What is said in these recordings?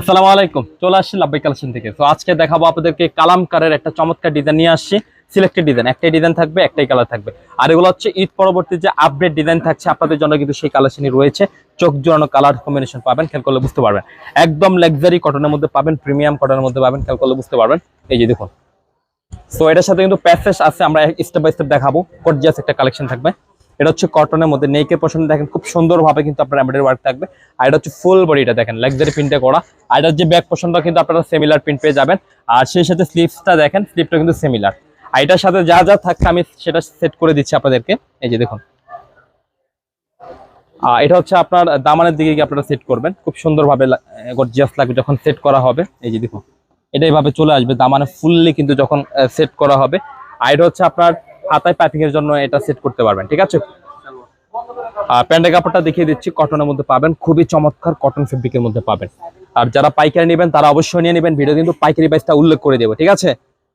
আসসালামু আলাইকুম, চলে আসছি লাভবাই কালেকশন থেকে। তো আজকে দেখাবো আপনাদেরকে কালামকারের একটা চমৎকার ডিজাইন নিয়ে আসছি সিলেক্টেড ডিজাইন একটাই ডিজাইন থাকবে, একটাই কালার থাকবে। আর এগুলো হচ্ছে ঈদ পরবর্তী যে আপডেট ডিজাইন থাকছে, আপনাদের জন্য কিন্তু সেই কালেকশনই রয়েছে। চোখ জোড়ানো কালার কম্বিনেশন পাবেন, খেয়াল করলে বুঝতে পারবেন। একদম লাক্সারি কটনের মধ্যে পাবেন প্রিমিয়াম কটনের মধ্যে পাবেন, খেয়াল করলে বুঝতে পারবেন। এই যে দেখুন। তো এটার সাথে কিন্তু প্যাসেজ আছে, আমরা স্টেপ বাই স্টেপ দেখাবো। গর্জিয়াস একটা কালেকশন থাকবে। এটা হচ্ছে কটনের মধ্যে নেকের পছন্দ দেখেন খুব সুন্দরভাবে কিন্তু আপনার এমব্রয়ডারি ওয়ার্ক থাকবে। আর এটা হচ্ছে ফুল বডিটা দেখেন লাক্সারি প্রিন্টে করা। আর এটার যে ব্যাক পছন্দ কিন্তু আপনারা সেমিলার প্রিন্ট পেয়ে যাবেন। আর সেই সাথে স্লিপসটা দেখেন স্লিপটা কিন্তু সেমিলার আর এটার সাথে যা যা থাকছে আমি সেটা সেট করে দিচ্ছি আপনাদেরকে। এই যে দেখুন। আহ, এটা হচ্ছে আপনার দামানের দিকে গিয়ে আপনারা সেট করবেন। খুব সুন্দরভাবে গর্জিয়াস লাগবে যখন সেট করা হবে। এই যে দেখুন। এটা এইভাবে চলে আসবে দামানে ফুললি কিন্তু যখন সেট করা হবে। আর এটা হচ্ছে আপনার হাতায় পাইপিং এর জন্য এটা সেট করতে পারবেন, ঠিক আছে? আর প্যান্টের কাপড়টা দেখিয়ে দিচ্ছি কটনের মধ্যে পাবেন, খুবই চমৎকার কটন ফেব্রিকের মধ্যে পাবেন। আর যারা পাইকারি নেবেন, তারা অবশ্যই নিয়ে নেবেন ভিডিও কিন্তু পাইকারি প্রাইসটা উল্লেখ করে দেবো, ঠিক আছে?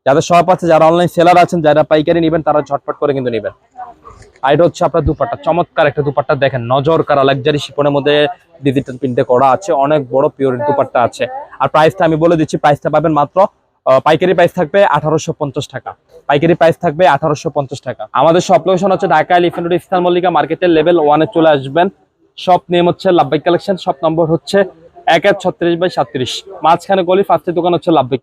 যাদের শপ আছে, যারা অনলাইন সেলার আছেন, যারা পাইকারি নেবেন, তারা ঝটপট করে কিন্তু নেবেন। আর এটা হচ্ছে আপনার দুপাট্টা, চমৎকার একটা দুপাট্টা দেখেন, নজর কারা লাক্সারি শিপনের মধ্যে ডিজিটাল প্রিন্টে করা আছে, অনেক বড় পিওর দুপাট্টা আছে। আর প্রাইসটা আমি বলে দিচ্ছি প্রাইসটা পাবেন মাত্র পাইকারি প্রাইস থাকবে আঠারোশো পঞ্চাশ টাকা। পাইকারি প্রাইস থাকবে আঠারোশো পঞ্চাশ টাকা। আমাদের সব লোকেশন হচ্ছে ঢাকা এলিফেন্ট ইস্তান মল্লিকা মার্কেটের লেভেল ওয়ানে চলে আসবেন। সব নেম হচ্ছে লাভবাই কালেকশন সব নম্বর হচ্ছে এক এক ছত্রিশ বাই সাত্রিশ। মাঝখানে গলি ফার্স্টের দোকান হচ্ছে লাভবাই